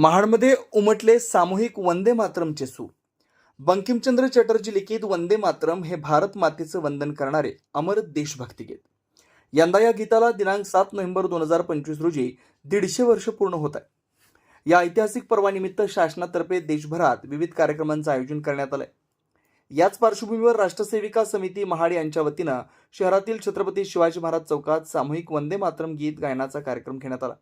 महाडमध्ये उमटले सामूहिक वंदे मातरमचे सूर. बंकिमचंद्र चटर्जी लिखित वंदे मातरम हे भारत मातेचं वंदन करणारे अमर देशभक्ती गीत. यंदा या गीताला दिनांक सात नोव्हेंबर दोन हजार पंचवीस रोजी दीडशे वर्ष पूर्ण होत आहे. या ऐतिहासिक पर्वानिमित्त शासनातर्फे देशभरात विविध कार्यक्रमांचं आयोजन करण्यात आलंय. याच पार्श्वभूमीवर राष्ट्रसेविका समिती महाड यांच्या वतीनं शहरातील छत्रपती शिवाजी महाराज चौकात सामूहिक वंदे मातरम गीत गायनाचा कार्यक्रम घेण्यात आला.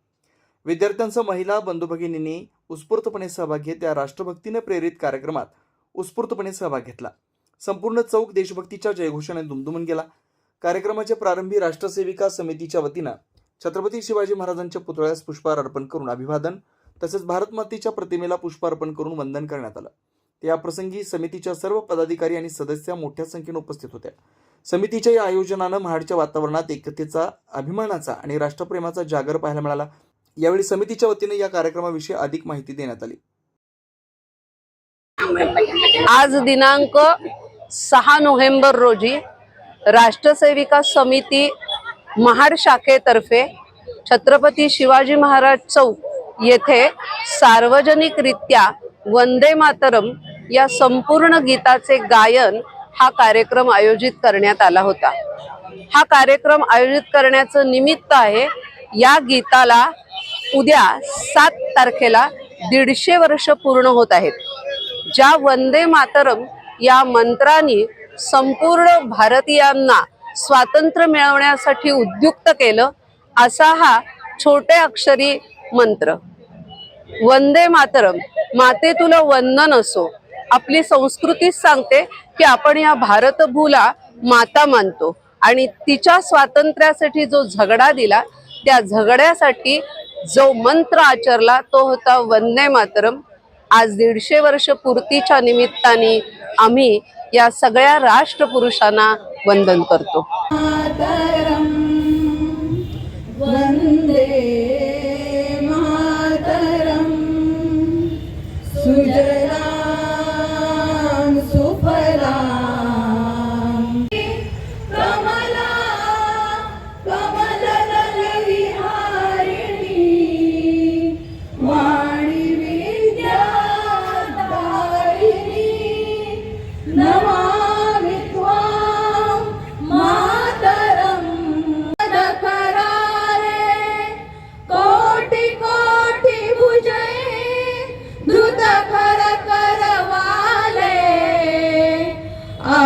विद्यार्थ्यांसह महिला बंधू भगिनींनी उत्स्फूर्तपणे सहभाग घेत या राष्ट्रभक्तीने प्रेरित कार्यक्रमात उत्स्फूर्तपणे सहभाग घेतला. संपूर्ण चौक देशभक्तीच्या जयघोषाने दुमदुमून गेला. कार्यक्रमाच्या प्रारंभी राष्ट्रसेविका समितीच्या वतीनं छत्रपती शिवाजी महाराजांच्या पुतळ्यास पुष्पहार अर्पण करून अभिवादन तसेच भारत मातेच्या प्रतिमेला पुष्पार्पण करून वंदन करण्यात आलं. या प्रसंगी समितीच्या सर्व पदाधिकारी आणि सदस्य मोठ्या संख्येने उपस्थित होत्या. समितीच्या या आयोजनानं महाडच्या वातावरणात एकतेचा अभिमानाचा आणि राष्ट्रप्रेमाचा जागर पाहायला मिळाला. यावेळी समितीच्या वतीने या कार्यक्रमाविषयी अधिक माहिती देण्यात आली. आज दिनांक सहा नोव्हेंबर रोजी राष्ट्रसेविका समिती महाड शाखेतर्फे छत्रपती शिवाजी महाराज चौक येथे सार्वजनिकरित्या वंदे मातरम या संपूर्ण गीताचे गायन हा कार्यक्रम आयोजित करण्यात आला होता. हा कार्यक्रम आयोजित करण्याचं निमित्त आहे या गीताला उद्या सात तारखेला दीडशे वर्ष पूर्ण होत आहेत. ज्या वंदे मातरम या मंत्राने संपूर्ण भारतीयांना स्वातंत्र्य मिळवण्यासाठी उद्युक्त केलं असा हा छोटे अक्षरी मंत्र. वंदे मातरम माते तुला वंदन असो. आपली संस्कृतीच सांगते की आपण या भारतभूला माता मानतो. आणि तिच्या स्वातंत्र्यासाठी जो झगडा दिला त्या झगड्यासाठी जो मंत्र आचरला तो होता वंदे मातरम. आज दीडशे वर्ष पूर्तीच्या निमित्ताने आम्ही या सगळ्या राष्ट्रपुरुषांना वंदन करतो. वंदे